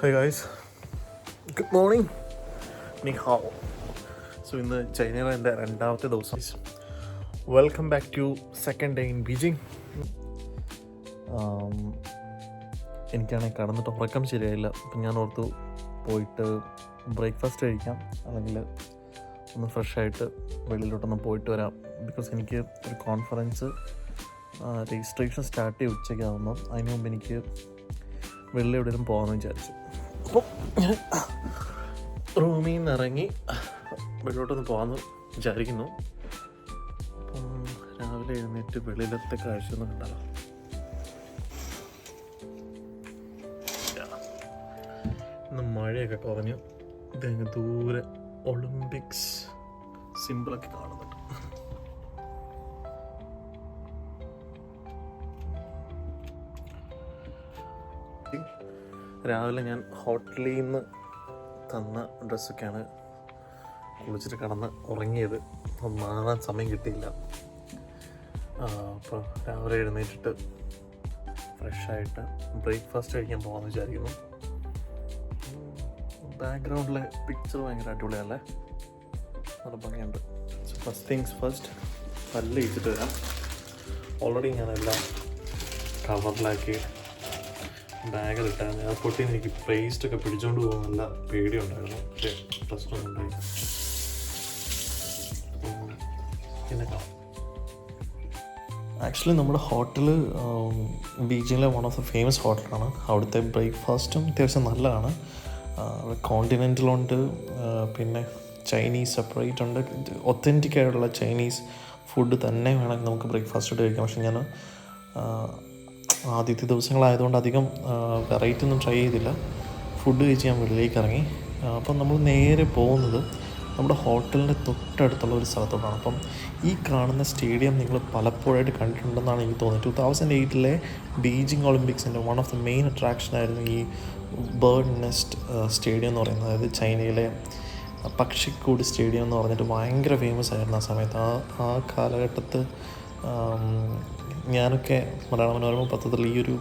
Hi guys good morning നീ have so ഇന്ന് ചൈനയിലെ എന്റെ രണ്ടാമത്തെ ദിവസം. Welcome back to second day in Beijing എനിക്കാണെങ്കിൽ കടന്നിട്ട് ഉറക്കം ശരിയായില്ല. അപ്പം ഞാൻ ഓർത്തു പോയിട്ട് ബ്രേക്ക്ഫാസ്റ്റ് കഴിക്കാം. അല്ലെങ്കിൽ ഒന്ന് ഫ്രഷ് ആയിട്ട് വെളിയിലോട്ടൊന്ന് പോയിട്ട് വരാം. ബിക്കോസ് എനിക്ക് ഒരു കോൺഫറൻസ് രജിസ്ട്രേഷൻ സ്റ്റാർട്ട് ചെയ്ത് ഉച്ചയ്ക്കാകുമ്പോൾ അതിന് മുമ്പ് എനിക്ക് വെളിയിൽ എവിടെയും പോകാമെന്ന് വിചാരിച്ചു. അപ്പോൾ ഞാൻ റൂമിൽ നിന്ന് ഇറങ്ങി വെള്ളോട്ടൊന്ന് പോകാമെന്ന് വിചാരിക്കുന്നു. അപ്പം രാവിലെ എഴുന്നേറ്റ് വെളിയിലത്തെ കാഴ്ച ഒന്ന് കണ്ടാലോ? ഇന്ന് മഴയൊക്കെ കുറഞ്ഞു ഇതങ്ങ് ദൂരെ ഒളിമ്പിക്സ് സിമ്പിളൊക്കെ കാണുന്നുണ്ട്. രാവിലെ ഞാൻ ഹോട്ടലിൽ നിന്ന് തന്ന ഡ്രസ്സൊക്കെയാണ് കുളിച്ചിട്ട് കടന്ന് ഉറങ്ങിയത്. മാറാൻ സമയം കിട്ടിയില്ല. അപ്പോൾ രാവിലെ എഴുന്നേറ്റിട്ട് ഫ്രഷായിട്ട് ബ്രേക്ക്ഫാസ്റ്റ് കഴിക്കാൻ പോകാമെന്ന് വിചാരിക്കുന്നു. ബാക്ക്ഗ്രൗണ്ടിലെ പിക്ചർ ഭയങ്കര അടിപൊളിയല്ലേ? നല്ല ഭംഗിയുണ്ട്. ഫസ്റ്റ് തിങ്സ് ഫസ്റ്റ് പല്ല് ഇട്ടിട്ട് വരാം. ഓൾറെഡി ഞാനെല്ലാം കവറിലാക്കി ബാഗിലിട്ടായിരുന്നു എയർപോർട്ടിൽ നിന്ന് എനിക്ക് പേസ്റ്റ് ഒക്കെ പിടിച്ചോണ്ട് പോകാൻ നല്ല പേടിയുണ്ടായിരുന്നു. പക്ഷേ പ്രശ്നമൊന്നും ഉണ്ടായില്ല. ആക്ച്വലി നമ്മുടെ ഹോട്ടൽ ബീച്ചിങ്ങിലെ വൺ ഓഫ് ദ ഫേമസ് ഹോട്ടലാണ് അവിടുത്തെ ബ്രേക്ക്ഫാസ്റ്റും അത്യാവശ്യം നല്ലതാണ്. കോണ്ടിനെന്റലുണ്ട് പിന്നെ ചൈനീസ് സെപ്പറേറ്റ് ഉണ്ട്. ഒത്തന്റിക് ആയിട്ടുള്ള ചൈനീസ് ഫുഡ് തന്നെ വേണമെങ്കിൽ നമുക്ക് ബ്രേക്ക്ഫാസ്റ്റ് ആയിട്ട് കഴിക്കാം. പക്ഷെ ഞാൻ ആദ്യത്തെ ദിവസങ്ങളായതുകൊണ്ട് അധികം വെറൈറ്റി ഒന്നും ട്രൈ ചെയ്തില്ല. ഫുഡ് കഴിച്ച് ഞാൻ വെളിയിലേക്ക് ഇറങ്ങി. അപ്പം നമ്മൾ നേരെ പോകുന്നത് നമ്മുടെ ഹോട്ടലിന്റെ തൊട്ടടുത്തുള്ള ഒരു സ്ഥലത്തോട്ടാണ്. അപ്പം ഈ കാണുന്ന സ്റ്റേഡിയം നിങ്ങൾ പലപ്പോഴായിട്ട് കണ്ടിട്ടുണ്ടെന്നാണ് എനിക്ക് തോന്നുന്നത് ടു തൗസൻഡ് എയ്റ്റിലെ Beijing ഒളിമ്പിക്സിന്റെ one of the main attraction ആയിരുന്നു ഈ ബേർഡ് നെസ്റ്റ് സ്റ്റേഡിയം എന്ന് പറയുന്നത്. അതായത് ചൈനയിലെ പക്ഷിക്കൂട് സ്റ്റേഡിയം എന്ന് പറഞ്ഞിട്ട് ഭയങ്കര ഫേമസ് ആയിരുന്നു ആ സമയത്ത്. ആ ആ കാലഘട്ടത്ത് ഞാനൊക്കെ മലയാള മനോരമ പത്രത്തിൽ ഈ ഒരു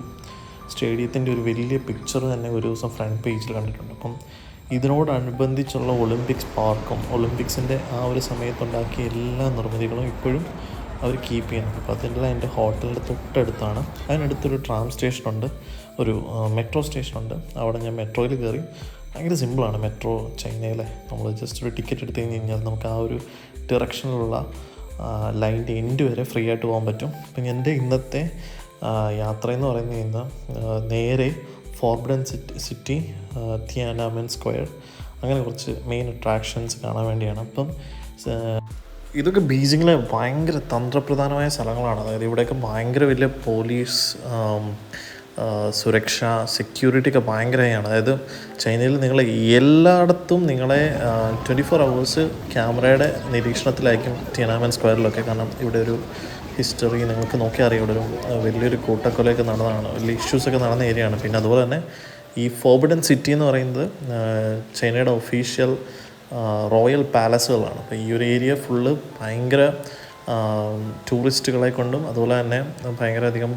സ്റ്റേഡിയത്തിന്റെ ഒരു വലിയ പിക്ചർ തന്നെ ഒരു ദിവസം ഫ്രണ്ട് പേജിൽ കണ്ടിട്ടുണ്ട്. അപ്പം ഇതിനോടനുബന്ധിച്ചുള്ള ഒളിമ്പിക്സ് പാർക്കും ഒളിമ്പിക്സിന്റെ ആ ഒരു സമയത്തുണ്ടാക്കിയ എല്ലാ നിർമ്മിതികളും ഇപ്പോഴും അവർ കീപ്പ് ചെയ്യുന്നുണ്ട് അപ്പോൾ അതിന്റെ എന്റെ ഹോട്ടലിന്റെ തൊട്ടടുത്താണ്. അതിനടുത്തൊരു ട്രാം സ്റ്റേഷനുണ്ട് ഒരു മെട്രോ സ്റ്റേഷനുണ്ട് അവിടെ ഞാൻ മെട്രോയിൽ കയറി. ഭയങ്കര സിമ്പിളാണ് മെട്രോ ചൈനയിലെ നമ്മൾ ജസ്റ്റ് ഒരു ടിക്കറ്റ് എടുത്തു കഴിഞ്ഞ് കഴിഞ്ഞാൽ നമുക്ക് ആ ഒരു ഡിറക്ഷനിലുള്ള ലൈന്റെ എൻഡ് വരെ ഫ്രീ ആയിട്ട് പോകാൻ പറ്റും. പിന്നെ എന്റെ ഇന്നത്തെ യാത്രയെന്ന് പറയുന്നത് ഇന്ന് നേരെ forbidden city city Tiananmen square അങ്ങനെ കുറച്ച് മെയിൻ അട്രാക്ഷൻസ് കാണാൻ വേണ്ടിയാണ്. അപ്പം ഇതൊക്കെ ബീജിങ്ങിലെ ഭയങ്കര തന്ത്രപ്രധാനമായ സ്ഥലങ്ങളാണ്. അതായത് ഇവിടെയൊക്കെ ഭയങ്കര വലിയ പോലീസ് സുരക്ഷ സെക്യൂരിറ്റി ഒക്കെ ഭയങ്കരമാണ്. അതായത് ചൈനയിൽ നിങ്ങൾ എല്ലായിടത്തും നിങ്ങളെ ട്വന്റി ഫോർ അവേഴ്സ് ക്യാമറയുടെ നിരീക്ഷണത്തിലായിരിക്കും ടീനാമൻ സ്ക്വയറിലൊക്കെ കാരണം ഇവിടെ ഒരു ഹിസ്റ്ററി നിങ്ങൾക്ക് നോക്കിയാൽ അറിയാം. ഇവിടെ ഒരു വലിയൊരു കൂട്ടക്കൊലയൊക്കെ നടന്നതാണ്. വലിയ ഇഷ്യൂസൊക്കെ നടന്ന ഏരിയയാണ് പിന്നെ അതുപോലെ തന്നെ ഈ ഫോർബിഡൻ സിറ്റി എന്ന് പറയുന്നത് ചൈനയുടെ ഒഫീഷ്യൽ റോയൽ പാലസുകളാണ് അപ്പോൾ ഈ ഒരു ഏരിയ ഫുള്ള് ഭയങ്കര ടൂറിസ്റ്റുകളെ കൊണ്ടും അതുപോലെ തന്നെ ഭയങ്കര അധികം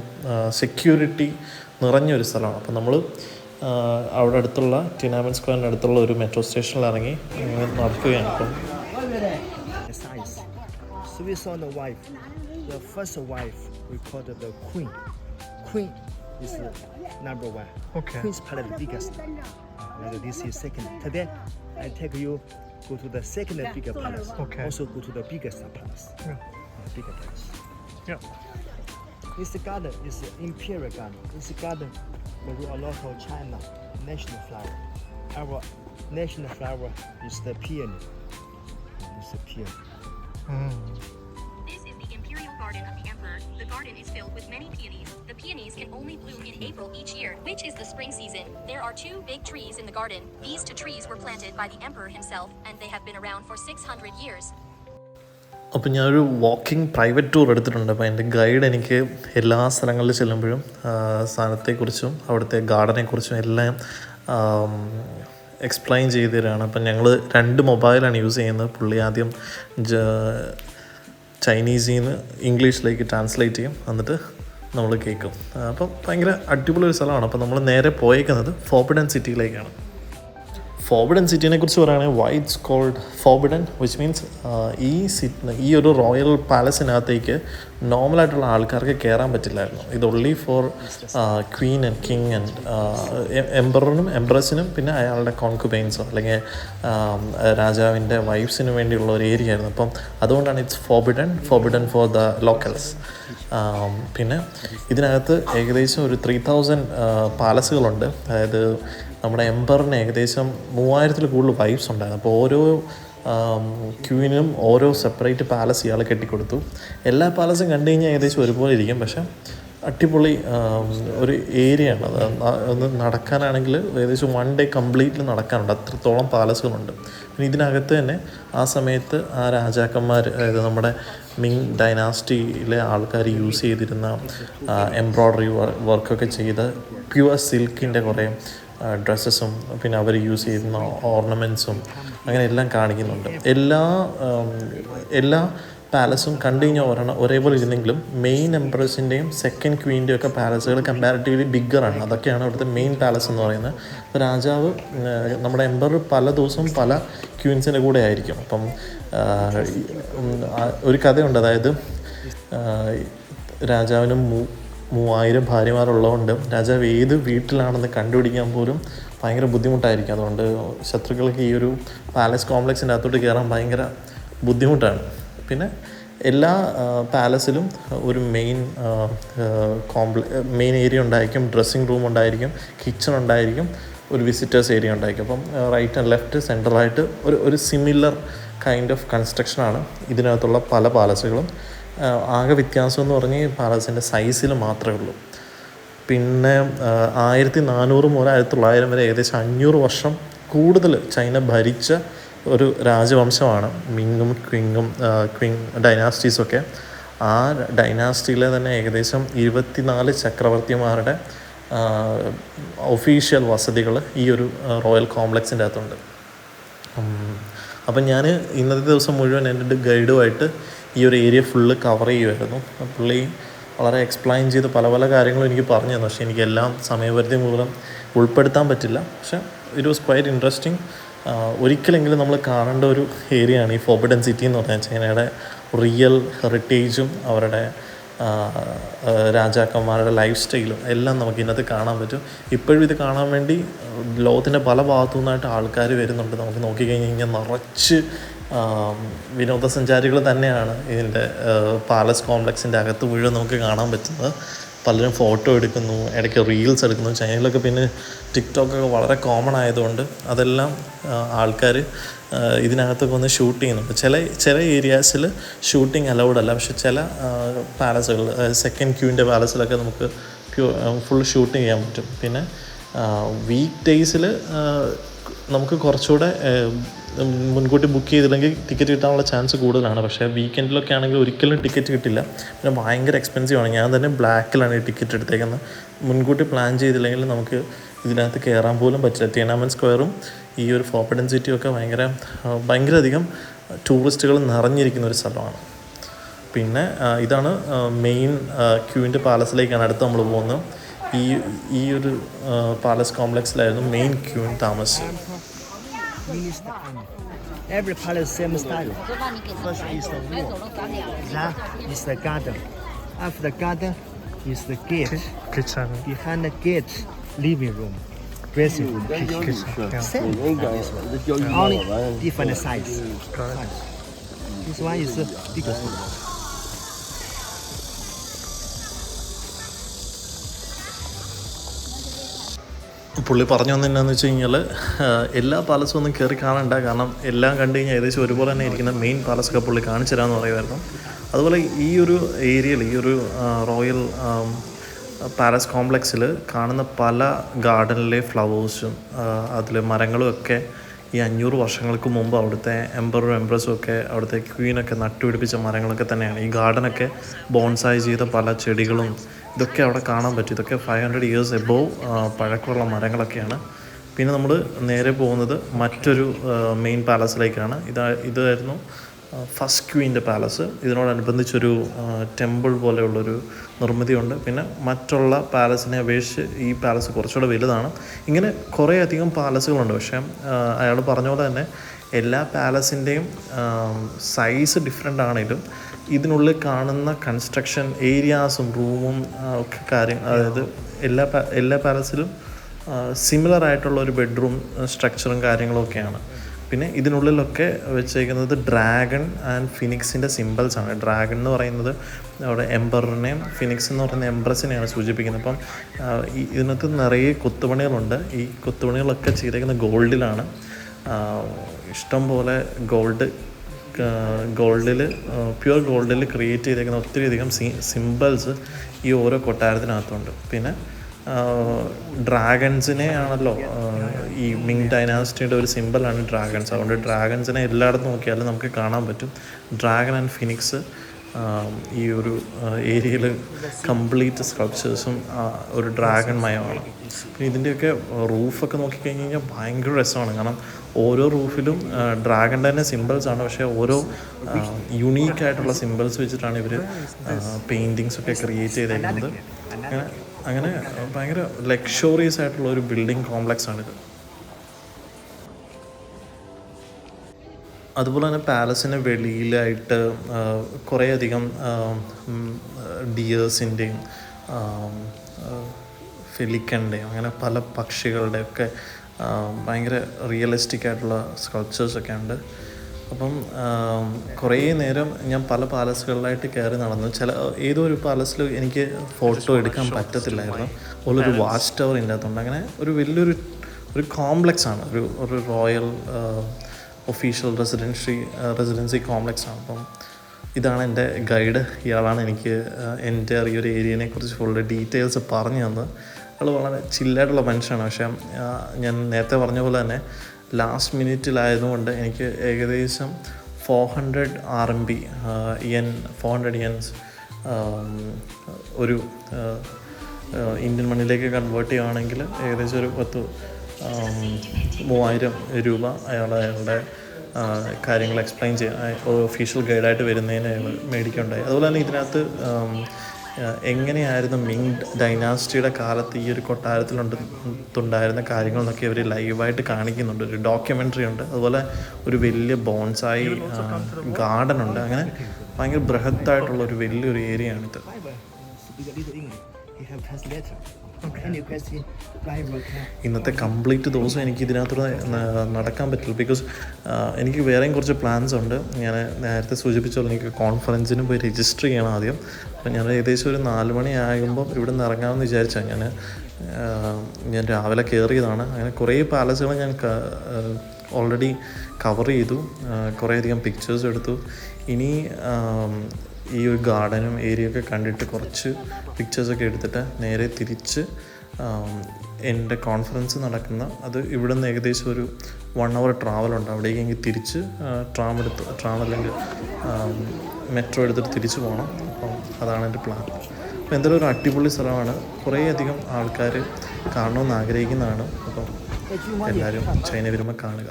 സെക്യൂരിറ്റി നിറഞ്ഞൊരു സ്ഥലമാണ് അപ്പോൾ നമ്മൾ അവിടെ അടുത്തുള്ള ടിനാമൻ സ്ക്വയറിൻ്റെ അടുത്തുള്ള ഒരു മെട്രോ സ്റ്റേഷനിൽ ഇറങ്ങി ഇങ്ങനെ നടക്കുകയാണ് അപ്പം the size. So we saw the wife. The first wife we called the queen. Queen is the number one. Okay. Queen's palace the biggest. Uh, like this is second. Today I take you go to the second bigger palace. Okay. Also go to the biggest palace. Yeah. Uh, bigger palace. Yeah. This garden is the imperial garden. This garden we a lot of China national flower. Our national flower is the peony. It's the peony. This is the Imperial Garden of the Emperor. The garden is filled with many peonies. The peonies can only bloom in April each year, which is the spring season. There are two big trees in the garden. These two trees were planted by the Emperor himself, and they have been around for 600 years. അപ്പം ഞാനൊരു walking private tour എടുത്തിട്ടുണ്ട്. അപ്പോൾ എന്റെ guide എനിക്ക് എല്ലാ സ്ഥലങ്ങളിൽ ചെല്ലുമ്പോഴും സ്ഥലത്തെക്കുറിച്ചും അവിടുത്തെ ഗാർഡനെക്കുറിച്ചും എല്ലാം എക്സ്പ്ലെയിൻ ചെയ്തു തരാണ് അപ്പം ഞങ്ങൾ രണ്ട് മൊബൈലാണ് യൂസ് ചെയ്യുന്നത്. പുള്ളി ആദ്യം ചൈനീസിൽ നിന്ന് ഇംഗ്ലീഷിലേക്ക് ട്രാൻസ്ലേറ്റ് ചെയ്യും. എന്നിട്ട് നമ്മൾ കേൾക്കും. അപ്പം ഭയങ്കര അടിപൊളി ഒരു സ്ഥലമാണ്. അപ്പം നമ്മൾ നേരെ പോയേക്കുന്നത് ഫോർബിഡൻ സിറ്റിയിലേക്കാണ് ഫോർബിഡൻ സിറ്റിനെ കുറിച്ച് പറയുകയാണെങ്കിൽ whites called forbidden which means ഈ സിറ്റി ഈ ഒരു റോയൽ പാലസിനകത്തേക്ക് നോർമലായിട്ടുള്ള ആൾക്കാർക്ക് കയറാൻ പറ്റില്ലായിരുന്നു. ഇത് only for queen and king and എംബറിനും എംബ്രസിനും പിന്നെ അയാളുടെ കോൺകുബൈൻസോ അല്ലെങ്കിൽ രാജാവിന്റെ വൈഫ്സിനും വേണ്ടിയുള്ള ഒരു ഏരിയ ആയിരുന്നു. അപ്പം അതുകൊണ്ടാണ് it's forbidden forbidden for the locals പിന്നെ ഇതിനകത്ത് ഏകദേശം ഒരു ത്രീ തൗസൻഡ് പാലസുകളുണ്ട് അതായത് നമ്മുടെ എംബറിന് ഏകദേശം മൂവായിരത്തിൽ കൂടുതൽ വൈഫ്സ് ഉണ്ടായിരുന്നു. അപ്പോൾ ഓരോ ക്യൂവിനും ഓരോ സെപ്പറേറ്റ് പാലസ് ഇയാൾ കെട്ടിക്കൊടുത്തു. എല്ലാ പാലസും കണ്ടു കഴിഞ്ഞാൽ ഏകദേശം ഒരുപോലെ ഇരിക്കും. പക്ഷേ അടിപൊളി ഒരു ഏരിയ ആണ്. ഒന്ന് നടക്കാനാണെങ്കിൽ ഏകദേശം വൺ ഡേ കംപ്ലീറ്റ്ലി നടക്കാനുണ്ട്. അത്രത്തോളം പാലസുകളുണ്ട് പിന്നെ ഇതിനകത്ത് തന്നെ ആ സമയത്ത് ആ രാജാക്കന്മാർ അതായത് നമ്മുടെ മിങ് ഡൈനാസ്റ്റിയിലെ ആൾക്കാർ യൂസ് ചെയ്തിരുന്ന എംബ്രോയ്ഡറി വർക്കൊക്കെ ചെയ്ത് പ്യുവർ സിൽക്കിന്റെ കുറേ ഡ്രസ്സസും പിന്നെ അവർ യൂസ് ചെയ്യുന്ന ഓർണമെന്റ്സും അങ്ങനെ എല്ലാം കാണിക്കുന്നുണ്ട്. എല്ലാ എല്ലാ പാലസും കണ്ടു കഴിഞ്ഞാൽ ഒരെണ്ണം ഒരേപോലെ ഇരുന്നെങ്കിലും മെയിൻ എംപ്രസിന്റെയും സെക്കൻഡ് ക്വീന്റെയും ഒക്കെ പാലസുകൾ കമ്പാരിറ്റീവ്ലി ബിഗ്ഗറാണ് അതൊക്കെയാണ് അവിടുത്തെ മെയിൻ പാലസ് എന്ന് പറയുന്നത്. രാജാവ് നമ്മുടെ എംപർ പല ദിവസവും പല ക്വീൻസിന്റെ കൂടെ ആയിരിക്കും. അപ്പം ഒരു കഥയുണ്ട്. അതായത് രാജാവിന് മൂവായിരം ഭാര്യമാരുള്ളതുകൊണ്ട് രാജാവ് ഏത് വീട്ടിലാണെന്ന് കണ്ടുപിടിക്കാൻ പോലും ഭയങ്കര ബുദ്ധിമുട്ടായിരിക്കും. അതുകൊണ്ട് ശത്രുക്കൾക്ക് ഈ ഒരു പാലസ് കോംപ്ലക്സിന്റെ അകത്തോട്ട് കയറാൻ ഭയങ്കര ബുദ്ധിമുട്ടാണ്. പിന്നെ എല്ലാ പാലസിലും ഒരു മെയിൻ കോംപ്ല മെയിൻ ഏരിയ ഉണ്ടായിരിക്കും. ഡ്രസ്സിങ് റൂം ഉണ്ടായിരിക്കും. കിച്ചൺ ഉണ്ടായിരിക്കും. ഒരു വിസിറ്റേഴ്സ് ഏരിയ ഉണ്ടായിരിക്കും. അപ്പം റൈറ്റ് ആൻഡ് ലെഫ്റ്റ് സെൻട്രലായിട്ട് ഒരു ഒരു സിമിലർ കൈൻഡ് ഓഫ് കൺസ്ട്രക്ഷനാണ് ഇതിനകത്തുള്ള പല പാലസുകളും ആകെ വ്യത്യാസം എന്ന് പറഞ്ഞാൽ പാലസിന്റെ സൈസിൽ മാത്രമേ ഉള്ളൂ പിന്നെ ആയിരത്തി നാനൂറ് മുതൽ ആയിരത്തി തൊള്ളായിരം വരെ ഏകദേശം അഞ്ഞൂറ് വർഷം കൂടുതൽ ചൈന ഭരിച്ച ഒരു രാജവംശമാണ് മിങ്ങും ക്വിങ്ങും ക്വിങ് ഡൈനാസ്റ്റീസൊക്കെ ആ ഡൈനാസ്റ്റിയിലെ തന്നെ ഏകദേശം ഇരുപത്തിനാല് ചക്രവർത്തിമാരുടെ ഒഫീഷ്യൽ വസതികൾ ഈ ഒരു റോയൽ കോംപ്ലക്സിന്റെ അകത്തുണ്ട്. അപ്പം ഞാൻ ഇന്നത്തെ ദിവസം മുഴുവൻ എന്റെ ഗൈഡുമായിട്ട് ഈ ഒരു ഏരിയ ഫുള്ള് കവർ ചെയ്യുമായിരുന്നു പുള്ളി വളരെ എക്സ്പ്ലെയിൻ ചെയ്ത് പല പല കാര്യങ്ങളും എനിക്ക് പറഞ്ഞു തന്നു. പക്ഷേ എനിക്കെല്ലാം സമയപരിധി മൂലം ഉൾപ്പെടുത്താൻ പറ്റില്ല. പക്ഷെ ഇറ്റ് വാസ് ക്വയറ്റ് ഇൻട്രസ്റ്റിംഗ് ഒരിക്കലെങ്കിലും നമ്മൾ കാണേണ്ട ഒരു ഏരിയ ആണ് ഈ ഫോബിഡൻ സിറ്റി എന്ന് പറഞ്ഞാൽ ചൈനയുടെ റിയൽ ഹെറിറ്റേജും അവരുടെ രാജാക്കന്മാരുടെ ലൈഫ് സ്റ്റൈലും എല്ലാം നമുക്ക് ഇതിനകത്ത് കാണാൻ പറ്റും. ഇപ്പോഴും ഇത് കാണാൻ വേണ്ടി ലോകത്തിന്റെ പല ഭാഗത്തു നിന്നായിട്ട് ആൾക്കാർ വരുന്നുണ്ട്. നമുക്ക് നോക്കിക്കഴിഞ്ഞ് കഴിഞ്ഞാൽ നിറച്ച് വിനോദസഞ്ചാരികൾ തന്നെയാണ് ഇതിന്റെ പാലസ് കോംപ്ലക്സിന്റെ അകത്ത് മുഴുവൻ നമുക്ക് കാണാൻ പറ്റുന്നത്. പലരും ഫോട്ടോ എടുക്കുന്നു ഇടയ്ക്ക് റീൽസ് എടുക്കുന്നു. ചൈനയിലൊക്കെ പിന്നെ ടിക്ടോക്കൊക്കെ വളരെ കോമൺ ആയതുകൊണ്ട് അതെല്ലാം ആൾക്കാർ ഇതിനകത്തൊക്കെ വന്ന് ഷൂട്ട് ചെയ്യുന്നുണ്ട് ചില ചില ഏരിയാസിൽ ഷൂട്ടിംഗ് അലൗഡ് അല്ല. പക്ഷെ ചില പാലസുകൾ സെക്കൻഡ് ക്യൂവിന്റെ പാലസിലൊക്കെ നമുക്ക് ഫുൾ ഷൂട്ടിംഗ് ചെയ്യാൻ പറ്റും. പിന്നെ വീക്ക് ഡേയ്സിൽ നമുക്ക് കുറച്ചുകൂടെ മുൻകൂട്ടി ബുക്ക് ചെയ്തില്ലെങ്കിൽ ടിക്കറ്റ് കിട്ടാനുള്ള ചാൻസ് കൂടുതലാണ്. പക്ഷേ വീക്കെൻഡിലൊക്കെ ആണെങ്കിൽ ഒരിക്കലും ടിക്കറ്റ് കിട്ടില്ല. പിന്നെ ഭയങ്കര എക്സ്പെൻസീവ് ആണ്. ഞാൻ തന്നെ ബ്ലാക്കിലാണ് ഈ ടിക്കറ്റ് എടുത്തേക്കുന്നത്. മുൻകൂട്ടി പ്ലാൻ ചെയ്തില്ലെങ്കിൽ നമുക്ക് ഇതിനകത്ത് കയറാൻ പോലും പറ്റില്ല. ടീനാമൻ സ്ക്വയറും ഈ ഒരു ഫോപ്പഡൻ സിറ്റിയും ഒക്കെ ഭയങ്കര ഭയങ്കര അധികം ടൂറിസ്റ്റുകൾ നിറഞ്ഞിരിക്കുന്ന ഒരു സ്ഥലമാണ്. പിന്നെ ഇതാണ് മെയിൻ ക്യൂവിന്റെ പാലസിലേക്കാണ് അടുത്ത് നമ്മൾ പോകുന്നത്. ഈ ഈ ഒരു പാലസ് കോംപ്ലക്സിലായിരുന്നു മെയിൻ ക്യൂൻ താമസിച്ചത്. minister. Every palace same style. First is the wall, then is the garden. After the garden is the gate. Kitchen. Behind the gate, living room, dressing room, kitchen. Same like this one. Only different size. size. This one is bigger. one. പുള്ളി പറഞ്ഞു വന്നെന്നാന്ന് വെച്ച് കഴിഞ്ഞാൽ എല്ലാ പാലസും ഒന്നും കയറി കാണണ്ട. കാരണം എല്ലാം കണ്ടു കഴിഞ്ഞാൽ ഏകദേശം ഒരുപോലെ തന്നെ ഇരിക്കുന്ന മെയിൻ പാലസൊക്കെ പുള്ളി കാണിച്ചു തരാമെന്ന് പറയുമായിരുന്നു. അതുപോലെ ഈ ഒരു ഏരിയയിൽ ഈ ഒരു റോയൽ പാലസ് കോംപ്ലക്സിൽ കാണുന്ന പല ഗാർഡനിലെ ഫ്ലവേഴ്സും അതിൽ മരങ്ങളും ഒക്കെ ഈ അഞ്ഞൂറ് വർഷങ്ങൾക്ക് മുമ്പ് അവിടുത്തെ എംബറും എംബ്രസും ഒക്കെ അവിടുത്തെ ക്വീനൊക്കെ നട്ടുപിടിപ്പിച്ച മരങ്ങളൊക്കെ തന്നെയാണ്. ഈ ഗാർഡനൊക്കെ ബോൺസായി ചെയ്ത പല ചെടികളും ഇതൊക്കെ അവിടെ കാണാൻ പറ്റും. ഇതൊക്കെ ഫൈവ് ഹൺഡ്രഡ് ഇയേഴ്സ് എബോവ് പഴക്കമുള്ള മരങ്ങളൊക്കെയാണ്. പിന്നെ നമ്മൾ നേരെ പോകുന്നത് മറ്റൊരു മെയിൻ പാലസിലേക്കാണ് ഇതാ ഇതായിരുന്നു ഫസ്റ്റ് ക്യൂവിന്റെ പാലസ് ഇതിനോടനുബന്ധിച്ചൊരു ടെമ്പിൾ പോലെയുള്ളൊരു നിർമ്മിതിയുണ്ട്. പിന്നെ മറ്റുള്ള പാലസിനെ അപേക്ഷിച്ച് ഈ പാലസ് കുറച്ചുകൂടെ വലുതാണ്. ഇങ്ങനെ കുറേയധികം പാലസുകളുണ്ട് പക്ഷേ അയാൾ പറഞ്ഞ പോലെ തന്നെ എല്ലാ പാലസിന്റെയും സൈസ് ഡിഫറെന്റ് ആണെങ്കിലും ഇതിനുള്ളിൽ കാണുന്ന കൺസ്ട്രക്ഷൻ ഏരിയാസും റൂമും ഒക്കെ കാര്യം അതായത് എല്ലാ എല്ലാ പാലസിലും സിമിലർ ആയിട്ടുള്ള ഒരു ബെഡ്റൂം സ്ട്രക്ചറും കാര്യങ്ങളൊക്കെയാണ് പിന്നെ ഇതിനുള്ളിലൊക്കെ വെച്ചേക്കുന്നത് ഡ്രാഗൺ ആൻഡ് ഫിനിക്സിന്റെ സിമ്പിൾസ് ആണ്. ഡ്രാഗൺ എന്ന് പറയുന്നത് അവിടെ എംബറിനെയും ഫിനിക്സ് എന്ന് പറയുന്ന എംബ്രസിനെയാണ് സൂചിപ്പിക്കുന്നത്. അപ്പം ഇതിനകത്ത് നിറയെ കൊത്തുപണികളുണ്ട്. ഈ കൊത്തുപണികളൊക്കെ ചെയ്തേക്കുന്നത് ഗോൾഡിലാണ് ഇഷ്ടം പോലെ ഗോൾഡ് ഗോൾഡിൽ പ്യുവർ ഗോൾഡിൽ ക്രിയേറ്റ് ചെയ്തേക്കുന്ന ഒത്തിരി അധികം സി സിമ്പിൾസ് ഈ ഓരോ കൊട്ടാരത്തിനകത്തുണ്ട്. പിന്നെ ഡ്രാഗൺസിനെ ആണല്ലോ ഈ മിങ് ഡൈനാസ്റ്റിയുടെ ഒരു സിമ്പിളാണ് ഡ്രാഗൺസ് അതുകൊണ്ട് ഡ്രാഗൺസിനെ എല്ലായിടത്തും നോക്കിയാലും നമുക്ക് കാണാൻ പറ്റും. ഡ്രാഗൺ ആൻഡ് ഫിനിക്സ് ഈ ഒരു ഏരിയയിൽ കംപ്ലീറ്റ് സ്കൾപ്ചേഴ്സും ഒരു ഡ്രാഗൺ മയമാണ്. പിന്നെ ഇതിന്റെയൊക്കെ റൂഫൊക്കെ നോക്കിക്കഴിഞ്ഞ് കഴിഞ്ഞാൽ ഭയങ്കര രസമാണ്. കാരണം ഓരോ റൂഫിലും ഡ്രാഗന്റെ തന്നെ സിമ്പിൾസ് ആണ്. പക്ഷേ ഓരോ യുണീക്ക് ആയിട്ടുള്ള സിമ്പിൾസ് വെച്ചിട്ടാണ് ഇവർ പെയിന്റിങ്സ് ഒക്കെ ക്രിയേറ്റ് ചെയ്തേക്കുന്നത്. അങ്ങനെ അങ്ങനെ ഭയങ്കര ലക്ഷോറിയസ് ആയിട്ടുള്ള ഒരു ബിൽഡിംഗ് കോംപ്ലക്സ് ആണിത്. അതുപോലെ തന്നെ പാലസിന് വെളിയിലായിട്ട് കുറേയധികം ഡിയേഴ്സിന്റെയും ഫെലിക്കന്റെയും അങ്ങനെ പല പക്ഷികളുടെയൊക്കെ ഭയങ്കര റിയലിസ്റ്റിക് ആയിട്ടുള്ള സ്കൾച്ചേഴ്സൊക്കെ ഉണ്ട്. അപ്പം കുറേ നേരം ഞാൻ പല പാലസുകളിലായിട്ട് കയറി നടന്നു. ചില ഏതോ ഒരു പാലസിൽ എനിക്ക് ഫോട്ടോ എടുക്കാൻ പറ്റത്തില്ലായിരുന്നു. അതുപോലെ ഒരു വാച്ച് ടവർ ഇല്ലാത്തതുകൊണ്ട്. അങ്ങനെ ഒരു വലിയൊരു ഒരു കോംപ്ലക്സ് ആണ്. ഒരു ഒരു റോയൽ ഒഫീഷ്യൽ റെസിഡൻഷി റെസിഡൻസി കോംപ്ലക്സ് ആണ്. അപ്പം ഇതാണ് എന്റെ ഗൈഡ് ഇയാളാണ് എനിക്ക് ആ, എന്റെ ഈ ഒരു ഏരിയനെ കുറിച്ച് ഫുൾ ഡീറ്റെയിൽസ് പറഞ്ഞു തന്നത്. അയാൾ വളരെ ചില്ലായിട്ടുള്ള മനുഷ്യനാണ്. പക്ഷേ ഞാൻ നേരത്തെ പറഞ്ഞ പോലെ തന്നെ ലാസ്റ്റ് മിനിറ്റിലായതുകൊണ്ട് എനിക്ക് ഏകദേശം four hundred R M B N four hundred എൻസ് ഒരു ആ, ആ, ഇന്ത്യൻ മണ്ണിലേക്ക് കൺവേർട്ട് ചെയ്യുകയാണെങ്കിൽ ഏകദേശം ഒരു പത്ത് മൂവായിരം രൂപ അയാൾ അയാളുടെ കാര്യങ്ങൾ എക്സ്പ്ലെയിൻ ചെയ്യാൻ ഒഫീഷ്യൽ ഗൈഡായിട്ട് വരുന്നതിന് അയാൾ മേടിക്കുകയുണ്ടായി. അതുപോലെ തന്നെ ഇതിനകത്ത് എങ്ങനെയായിരുന്നു മിങ് ഡൈനാസ്റ്റിയുടെ കാലത്ത് ഈ ഒരു കൊട്ടാരത്തിലുണ്ടായിരുന്ന കാര്യങ്ങൾ എന്നൊക്കെ ഇവർ ലൈവായിട്ട് കാണിക്കുന്നുണ്ട്. ഒരു ഡോക്യുമെന്ററി ഉണ്ട്. അതുപോലെ ഒരു വലിയ ബോൺസായി ഗാർഡൻ ഉണ്ട്. അങ്ങനെ ഭയങ്കര ബൃഹത്തായിട്ടുള്ള ഒരു വലിയൊരു ഏരിയ ആണിത്. ഇന്നത്തെ കംപ്ലീറ്റ് ദിവസം എനിക്ക് ഇതിനകത്തൂടെ നടക്കാൻ പറ്റില്ല. ബിക്കോസ് എനിക്ക് വേറെയും കുറച്ച് പ്ലാൻസ് ഉണ്ട്. ഞാൻ നേരത്തെ സൂചിപ്പിച്ച പോലെ എനിക്ക് കോൺഫറൻസിന് പോയി രജിസ്റ്റർ ചെയ്യണം ആദ്യം. അപ്പം ഞാൻ ഏകദേശം ഒരു നാല് മണി ആകുമ്പോൾ ഇവിടെ നിന്ന് ഇറങ്ങാമെന്ന് വിചാരിച്ചാൽ ഞാൻ ഞാൻ രാവിലെ കയറിയതാണ് അങ്ങനെ കുറേ പാലസുകൾ ഞാൻ ഓൾറെഡി കവർ ചെയ്തു. കുറേയധികം പിക്ചേഴ്സ് എടുത്തു. ഇനി ഈ ഒരു ഗാർഡനും ഏരിയയൊക്കെ കണ്ടിട്ട് കുറച്ച് പിക്ചേഴ്സൊക്കെ എടുത്തിട്ട് നേരെ തിരിച്ച് എന്റെ കോൺഫറൻസ് നടക്കുന്ന അത് ഇവിടെ നിന്ന് ഏകദേശം ഒരു വൺ അവർ ട്രാവലുണ്ട് അവിടേക്ക് എനിക്ക് തിരിച്ച് ട്രാം എടുത്ത് ട്രാം അല്ലെങ്കിൽ മെട്രോ എടുത്തിട്ട് തിരിച്ചു പോകണം. അപ്പം അതാണ് എന്റെ പ്ലാൻ അപ്പോൾ എന്തായാലും ഒരു അടിപൊളി സ്ഥലമാണ്. കുറേയധികം ആൾക്കാർ കാണണമെന്ന് ആഗ്രഹിക്കുന്നതാണ്. അപ്പം എല്ലാവരും ചൈന വരുമ്പോൾ കാണുക.